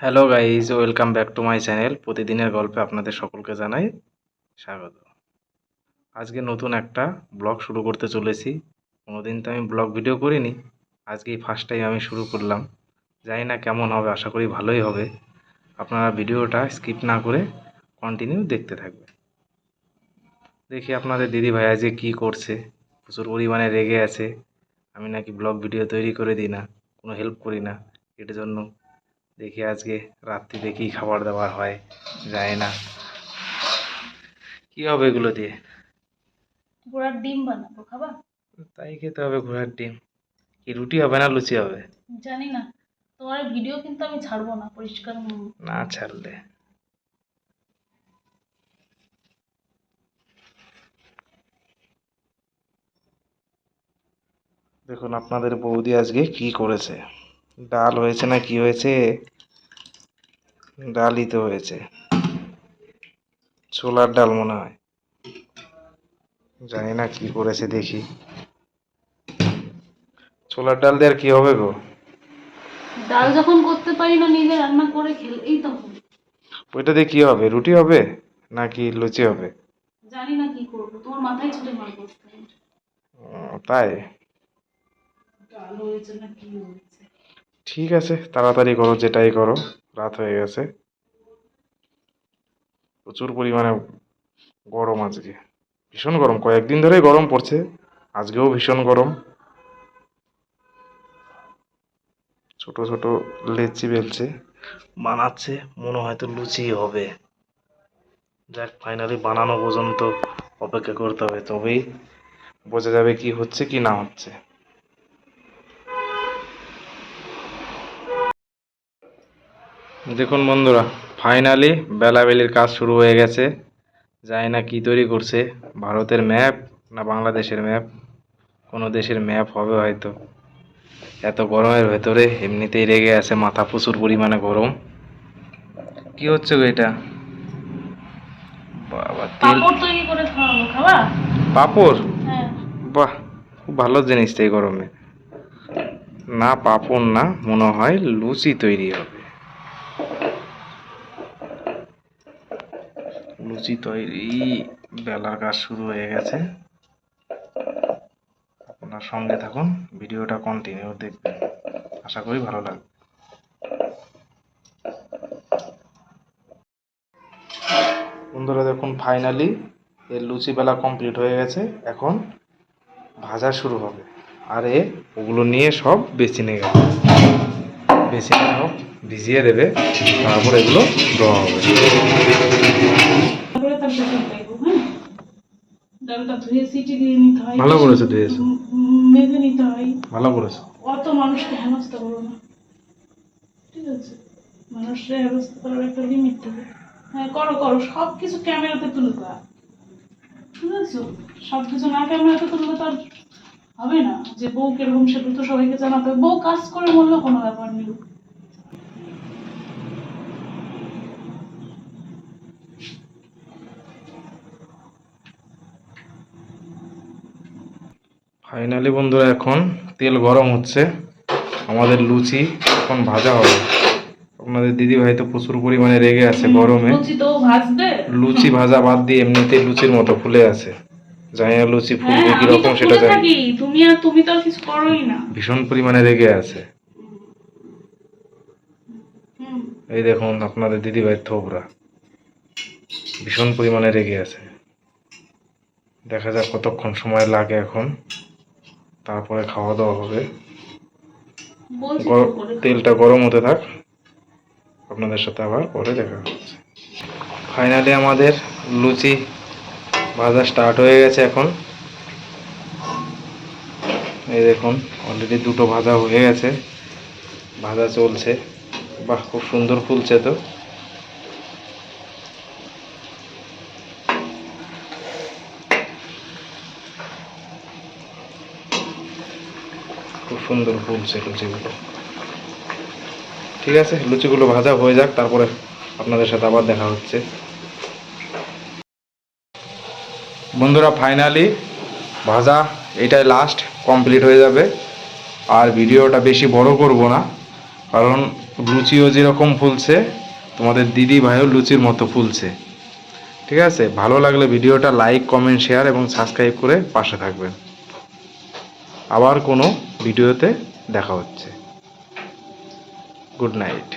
Hello guys welcome back to my channel প্রতিদিনের গল্পে আপনাদের সকলকে জানাই স্বাগত। আজকে নতুন একটা ব্লগ শুরু করতে চলেছি। কোনোদিন তো আমি ব্লগ ভিডিও করিনি। আজকেই ফার্স্ট টাইম আমি শুরু করলাম। জানি না কেমন হবে, আশা করি ভালোই হবে। আপনারা ভিডিওটা স্কিপ না করে কন্টিনিউ দেখতে থাকবেন। দেখি আপনাদের দিদি ভাই আজকে কী করছে। প্রচুর পরিমাণে রেগে আছে। আমি নাকি ব্লগ ভিডিও তৈরি করে দিই না, কোনো হেল্প করি না। এটার জন্য দেখি আজকে রাত্রিতে কী খাবার দাবার হয় যায় না। কি হবে এগুলো দিয়ে? ঘোড়ার ডিম বানাবো খাবা? তাই খেতে হবে ঘোড়ার ডিম। কি রুটি হবে না লুচি হবে? জানি না। তোমার ভিডিও কিন্তু আমি ছাড়বো না পরিষ্কার না ছাড়লে। দেখুন আপনাদের বৌদি আজকে কি করেছে। ডাল হয়েছে না কি হয়েছে? ডালই তো হয়েছে। ছোলার ডাল মনে হয়। জানি না কি করেছে দেখি। ছোলার ডাল দিয়ে আর কি হবে গো? ডাল যখন করতে পারি না নিজে রান্না করে খেলেই তো। ওইটা দিয়ে কি হবে? রুটি হবে? নাকি লুচি হবে? জানি না কি করব তোমার মাথায় ছুটে মারবো। উম, তাই? ডাল হয়েছে না কি হয়েছে? ঠিক আছে, তাড়াতাড়ি করো, যেটাই করো, রাত হয়ে গেছে। প্রচুর পরিমাণে গরম আজকে। ভীষণ গরম, কয়েকদিন ধরেই গরম পড়ছে, আজকেও ভীষণ গরম। ছোট ছোট লেচি বেলছে, বানাচ্ছে, মনে হয়তো লুচি হবে। যাক ফাইনালি বানানো পর্যন্ত অপেক্ষা করতে হবে, তবেই বোঝা যাবে কি হচ্ছে, কি না হচ্ছে। দেখুন বন্ধুরা ফাইনালি বেলাবেলির কাজ শুরু হয়ে গেছে। জানি না কী তৈরি করছে ভারতের ম্যাপ না বাংলাদেশের ম্যাপ কোনো দেশের ম্যাপ হবে হয়তো। এত গরমের ভেতরে এমনিতেই রেগে আছে মাথা প্রচুর পরিমাণে গরম। কি হচ্ছে গো এটা? বাবা তেল পাপড়? হ্যাঁ। বাহ খুব ভালো জিনিস তো এই গরমে। না পাপড় না মনে হয় লুচি তৈরি হবে। লুচি তৈরি বেলার কাজ শুরু হয়ে গেছে। আপনার সঙ্গে থাকুন, ভিডিওটা কন্টিনিউ দেখবেন। আশা করি ভালো লাগবে। বন্ধুরা, দেখুন ফাইনালি এর লুচি বেলা কমপ্লিট হয়ে গেছে। এখন ভাজা শুরু হবে। আর এ ওগুলো নিয়ে সব বেছে নিয়ে গেছে বেচিনে সব ভিজিয়ে দেবে। তারপর এগুলো দেওয়া হবে। তারপরে তার পেছন দেখব হ্যাঁ ডালটা ধুয়ে সিটি দিয়ে নিতে হয়। ভালো করেছ। ধুয়েছো। উম, নিতে হয় ভালো করেছ অত মানুষকে হেনস্থা করো না। ঠিক আছে? মানুষের হেনস্থা করার একটা লিমিট থাকে। হ্যাঁ করো করো। সব কিছু ক্যামেরাতে তুলবা বুঝেছ সব কিছু না ক্যামেরাতে তুলবে তো আর হবে না। যে বউ কীরকম সেটা তো সবাইকে জানাতে হবে। বউ কাজ করে বললেও কোনো ব্যাপার নেই। ফাইনালি বন্ধুরা এখন তেল গরম হচ্ছে। আমাদের লুচি এখন ভাজা হবে। আপনাদের দিদি ভাই তো প্রচুর পরিমাণে রেগে আছে গরমে। লুচি ভাজা বাদ দিয়ে এমনিতে লুচির মতো ফুলে আছে। জানি না লুচি হ্যাঁ ফুলবে কীরকম সেটা জানি। তুমি আর তুমি তো কিছু করোই না। ভীষণ পরিমাণে রেগে আছে। এই দেখুন আপনাদের দিদি ভাই থোবরা। ভীষণ পরিমাণে রেগে আছে। দেখা যাক কতক্ষণ সময় লাগে এখন। তারপরে খাওয়া দাওয়া হবে তেলটা গরম হতে থাক। আপনাদের সাথে আবার পরে দেখা হচ্ছে। ফাইনালি আমাদের লুচি ভাজা স্টার্ট হয়ে গেছে এখন। এই দেখুন অলরেডি দুটো ভাজা হয়ে গেছে। ভাজা চলছে। বাহ খুব সুন্দর ফুলছে তো। খুব সুন্দর ফুলছে লুচিগুলো। ঠিক আছে? লুচিগুলো ভাজা হয়ে যাক, তারপরে আপনাদের সাথে আবার দেখা হচ্ছে। বন্ধুরা ফাইনালি ভাজা, এটাই লাস্ট কমপ্লিট হয়ে যাবে। আর ভিডিওটা বেশি বড় করব না, কারণ লুচিও যেরকম ফুলছে, তোমাদের দিদি ভাইও লুচির মতো ফুলছে। ঠিক আছে? ভালো লাগলে ভিডিওটা লাইক কমেন্ট শেয়ার এবং সাবস্ক্রাইব করে পাশে থাকবেন। আবার কোনো ভিডিওতে দেখা হচ্ছে। Good night.